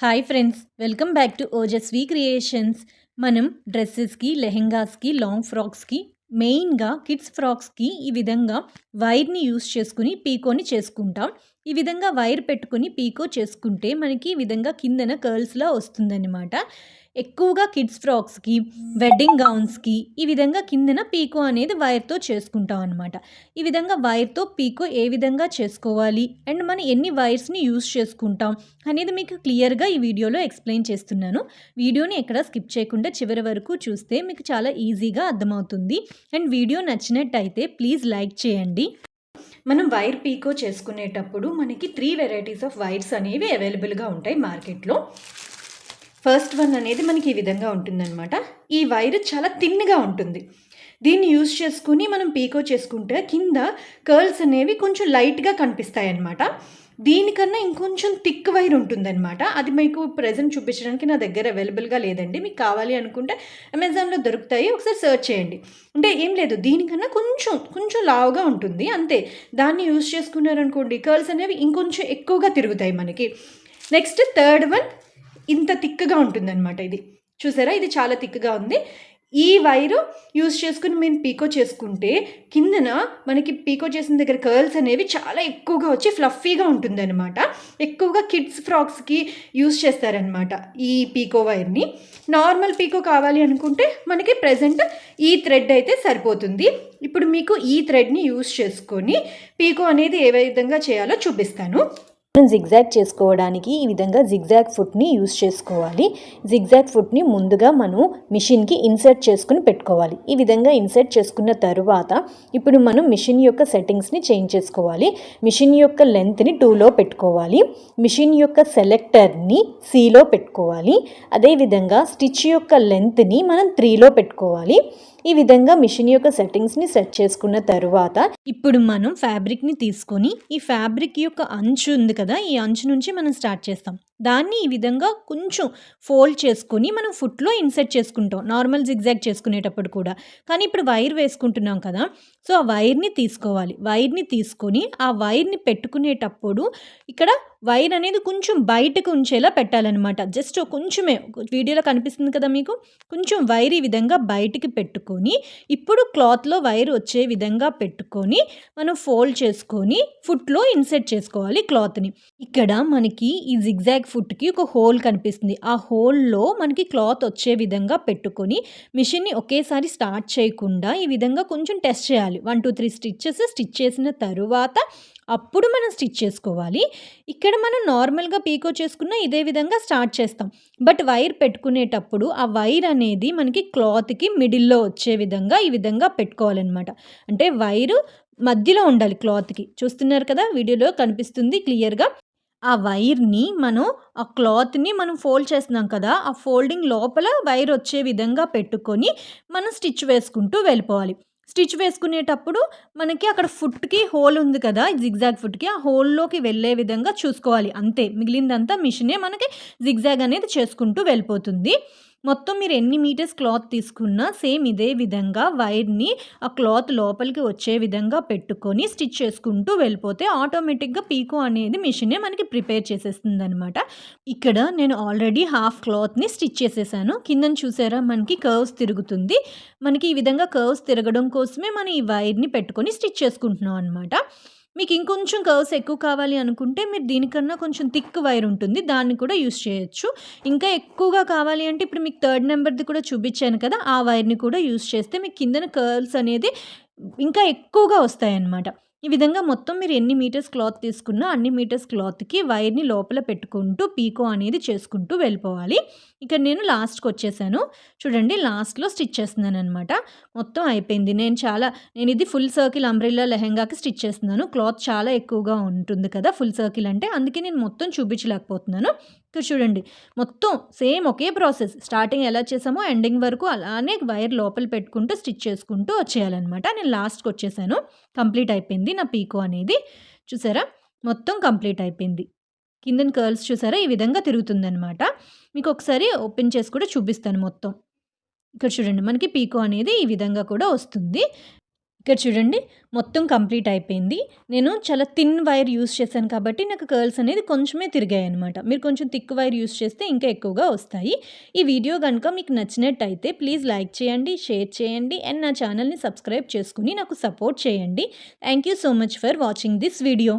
Hi friends welcome back to Ojaswi creations మనం డ్రెస్సెస్కి లెహెంగాస్కి long ఫ్రాక్స్కి మెయిన్గా కిడ్స్ ఫ్రాక్స్కి ఈ విధంగా వైర్ని యూస్ చేసుకుని పీకోని చేసుకుంటాం. ఈ విధంగా వైర్ పెట్టుకుని పీకో చేసుకుంటే మనకి ఈ విధంగా కిందన కర్ల్స్లా వస్తుందన్నమాట. ఎక్కువగా కిడ్స్ ఫ్రాక్స్కి వెడ్డింగ్ గౌన్స్కి ఈ విధంగా కిందన పీకో అనేది వైర్తో చేసుకుంటాం అనమాట ఈ విధంగా వైర్తో పీకో ఏ విధంగా చేసుకోవాలి? అండ్ మనం ఎన్ని వైర్స్ని యూస్ చేసుకుంటాం? అనేది మీకు క్లియర్గా ఈ వీడియోలో ఎక్స్ప్లెయిన్ చేస్తున్నాను. వీడియోని ఎక్కడ స్కిప్ చేయకుండా చివరి వరకు చూస్తే మీకు చాలా ఈజీగా అర్థమవుతుంది. అండ్ వీడియో నచ్చినట్టయితే ప్లీజ్ లైక్ చేయండి. మనం వైర్ పీకో చేసుకునేటప్పుడు మనకి త్రీ వెరైటీస్ ఆఫ్ వైర్స్ అనేవి అవైలబుల్గా ఉంటాయి మార్కెట్లో. ఫస్ట్ వన్ అనేది మనకి ఈ విధంగా ఉంటుందన్నమాట. ఈ వైర్ చాలా థిన్గా ఉంటుంది. దీన్ని యూజ్ చేసుకుని మనం పీకో చేసుకుంటే కింద కర్ల్స్ అనేవి కొంచెం లైట్గా కనిపిస్తాయి అన్నమాట దీనికన్నా ఇంకొంచెం థిక్ వైర్ ఉంటుందన్నమాట. అది మీకు ప్రజెంట్ చూపించడానికి నా దగ్గర అవైలబుల్గా లేదండి. మీకు కావాలి అనుకుంటే అమెజాన్లో దొరుకుతాయి. ఒకసారి సెర్చ్ చేయండి. అంటే ఏం లేదు దీనికన్నా కొంచెం కొంచెం లావుగా ఉంటుంది. అంతే. దాన్ని యూజ్ చేసుకున్నారనుకోండి కర్ల్స్ అనేవి ఇంకొంచెం ఎక్కువగా తిరుగుతాయి మనకి. నెక్స్ట్ థర్డ్ వన్ ఇంత థిక్గా ఉంటుందన్నమాట ఇది. చూసారా? ఇది చాలా థిక్గా ఉంది. ఈ వైరు యూస్ చేసుకుని మేము పీకో చేసుకుంటే కిందన మనకి పీకో చేసిన దగ్గర కర్ల్స్ అనేవి చాలా ఎక్కువగా వచ్చి ఫ్లఫీగా ఉంటుందన్నమాట. ఎక్కువగా కిడ్స్ ఫ్రాక్స్కి యూస్ చేస్తారనమాట ఈ పీకో వైర్ని. నార్మల్ పీకో కావాలి అనుకుంటే మనకి ప్రజెంట్ ఈ థ్రెడ్ అయితే సరిపోతుంది. ఇప్పుడు మీకు ఈ థ్రెడ్ని యూస్ చేసుకొని పీకో అనేది ఏ విధంగా చేయాలో చూపిస్తాను. మనం జిగ్జాగ్ చేసుకోవడానికి ఈ విధంగా జిగ్జాగ్ ఫుట్ని యూస్ చేసుకోవాలి. జిగ్జాగ్ ఫుట్ని ముందుగా మనం మిషన్కి ఇన్సర్ట్ చేసుకుని పెట్టుకోవాలి. ఈ విధంగా ఇన్సర్ట్ చేసుకున్న తరువాత ఇప్పుడు మనం మిషన్ యొక్క సెట్టింగ్స్ని చేంజ్ చేసుకోవాలి. మిషన్ యొక్క లెంత్ని టూలో పెట్టుకోవాలి. మిషన్ యొక్క సెలెక్టర్ని సిలో పెట్టుకోవాలి. అదేవిధంగా స్టిచ్ యొక్క లెంత్ని మనం త్రీలో పెట్టుకోవాలి. ఈ విధంగా మిషన్ యొక్క సెట్టింగ్స్ని సెట్ చేసుకున్న తరువాత ఇప్పుడు మనం ఫ్యాబ్రిక్ని తీసుకొని ఈ ఫ్యాబ్రిక్ యొక్క అంచు ఉంది కదా ఈ అంచు నుంచి మనం స్టార్ట్ చేస్తాం. దాన్ని ఈ విధంగా కొంచెం ఫోల్డ్ చేసుకొని మనం ఫుట్లో ఇన్సెట్ చేసుకుంటాం. నార్మల్ జిగ్జాగ్ చేసుకునేటప్పుడు కూడా. కానీ ఇప్పుడు వైర్ వేసుకుంటున్నాం కదా సో ఆ వైర్ని తీసుకోవాలి. వైర్ని తీసుకొని ఆ వైర్ని పెట్టుకునేటప్పుడు ఇక్కడ వైర్ అనేది కొంచెం బయటకు ఉంచేలా పెట్టాలన్నమాట. జస్ట్ కొంచెమే. వీడియోలో కనిపిస్తుంది కదా మీకు? కొంచెం వైర్ ఈ విధంగా బయటికి పెట్టుకొని ఇప్పుడు క్లాత్లో వైర్ వచ్చే విధంగా పెట్టుకొని మనం ఫోల్డ్ చేసుకొని ఫుట్లో ఇన్సెట్ చేసుకోవాలి క్లాత్ని. ఇక్కడ మనకి ఈ జిగ్జాగ్ ఫుట్కి ఒక హోల్ కనిపిస్తుంది. ఆ హోల్లో మనకి క్లాత్ వచ్చే విధంగా పెట్టుకొని మిషన్ని ఒకేసారి స్టార్ట్ చేయకుండా ఈ విధంగా కొంచెం టెస్ట్ చేయాలి. One two three stitches stitch చేసిన తరువాత అప్పుడు మనం స్టిచ్ చేసుకోవాలి. ఇక్కడ మనం నార్మల్గా పీకో చేసుకున్న ఇదే విధంగా స్టార్ట్ చేస్తాం. బట్ వైర్ పెట్టుకునేటప్పుడు ఆ వైర్ అనేది మనకి క్లాత్కి మిడిల్లో వచ్చే విధంగా ఈ విధంగా పెట్టుకోవాలన్నమాట. అంటే వైరు మధ్యలో ఉండాలి క్లాత్కి. చూస్తున్నారు కదా వీడియోలో కనిపిస్తుంది క్లియర్గా. ఆ వైర్ని మనం ఆ క్లాత్ని మనం ఫోల్డ్ చేస్తున్నాం కదా ఆ ఫోల్డింగ్ లోపల వైర్ వచ్చే విధంగా పెట్టుకొని మనం స్టిచ్ వేసుకుంటూ వెళ్ళిపోవాలి. స్టిచ్ వేసుకునేటప్పుడు మనకి అక్కడ ఫుట్కి హోల్ ఉంది కదా జిగ్జాగ్ ఫుట్కి ఆ హోల్లోకి వెళ్ళే విధంగా చూసుకోవాలి. అంతే మిగిలిందంతా మిషనే మనకి జిగ్జాగ్ అనేది చేసుకుంటూ వెళ్ళిపోతుంది. మొత్తం మీరు ఎన్ని మీటర్స్ క్లాత్ తీసుకున్నా సేమ్ ఇదే విధంగా వైర్ని ఆ క్లాత్ లోపలికి వచ్చే విధంగా పెట్టుకొని స్టిచ్ చేసుకుంటూ వెళ్ళిపోతే ఆటోమేటిక్గా పీకో అనేది మిషనే మనకి ప్రిపేర్ చేసేస్తుంది అనమాట ఇక్కడ నేను ఆల్రెడీ హాఫ్ క్లాత్ని స్టిచ్ చేసేసాను. కింద చూసారా మనకి కర్వ్స్ తిరుగుతుంది. మనకి ఈ విధంగా కర్వ్స్ తిరగడం కోసమే మనం ఈ వైర్ని పెట్టుకొని స్టిచ్ చేసుకుంటున్నాం అనమాట మీకు ఇంకొంచెం కర్వ్స్ ఎక్కువ కావాలి అనుకుంటే మీరు దీనికన్నా కొంచెం థిక్ వైర్ ఉంటుంది. దాన్ని కూడా యూస్ చేయొచ్చు. ఇంకా ఎక్కువగా కావాలి అంటే ఇప్పుడు మీకు థర్డ్ నెంబర్ది కూడా చూపించాను కదా ఆ వైర్ని కూడా యూస్ చేస్తే మీకు కిందన కర్ల్స్ అనేది ఇంకా ఎక్కువగా వస్తాయన్నమాట. ఈ విధంగా మొత్తం మీరు ఎన్ని మీటర్స్ క్లాత్ తీసుకున్నా అన్ని మీటర్స్ క్లాత్కి వైర్ని లోపల పెట్టుకుంటూ పీకో అనేది చేసుకుంటూ వెళ్ళిపోవాలి. ఇక్కడ నేను లాస్ట్కి వచ్చేసాను. చూడండి లాస్ట్లో స్టిచ్ చేస్తున్నాను అనమాట మొత్తం అయిపోయింది. నేను చాలా నేను ఇది ఫుల్ సర్కిల్ అంబ్రిల్లా లెహెంగాకి స్టిచ్ చేస్తున్నాను. క్లాత్ చాలా ఎక్కువగా ఉంటుంది కదా ఫుల్ సర్కిల్ అంటే. అందుకే నేను మొత్తం చూపించలేకపోతున్నాను. ఇక్కడ చూడండి. మొత్తం సేమ్ ఒకే ప్రాసెస్. స్టార్టింగ్ ఎలా చేసామో ఎండింగ్ వరకు అలానే వైర్ లోపల పెట్టుకుంటూ స్టిచ్ చేసుకుంటూ వచ్చేయాలన్నమాట. నేను లాస్ట్కి వచ్చేసాను. కంప్లీట్ అయిపోయింది నా పీకో అనేది. చూసారా? మొత్తం కంప్లీట్ అయిపోయింది. కిందన కర్ల్స్ చూసారా? ఈ విధంగా తిరుగుతుందనమాట మీకు ఒకసారి ఓపెన్ చేసి కూడా చూపిస్తాను మొత్తం. ఇక్కడ చూడండి మనకి పీకో అనేది ఈ విధంగా కూడా వస్తుంది. ఇక్కడ చూడండి మొత్తం కంప్లీట్ అయిపోయింది. నేను చాలా థిన్ వైర్ యూస్ చేశాను కాబట్టి నాకు కర్ల్స్ అనేది కొంచెమే తిరిగాయి అనమాట మీరు కొంచెం థిక్ వైర్ యూస్ చేస్తే ఇంకా ఎక్కువగా వస్తాయి. ఈ వీడియో కనుక మీకు నచ్చినట్టయితే ప్లీజ్ లైక్ చేయండి షేర్ చేయండి అండ్ నా ఛానల్ని సబ్స్క్రైబ్ చేసుకుని నాకు సపోర్ట్ చేయండి. Thank you so much for watching this video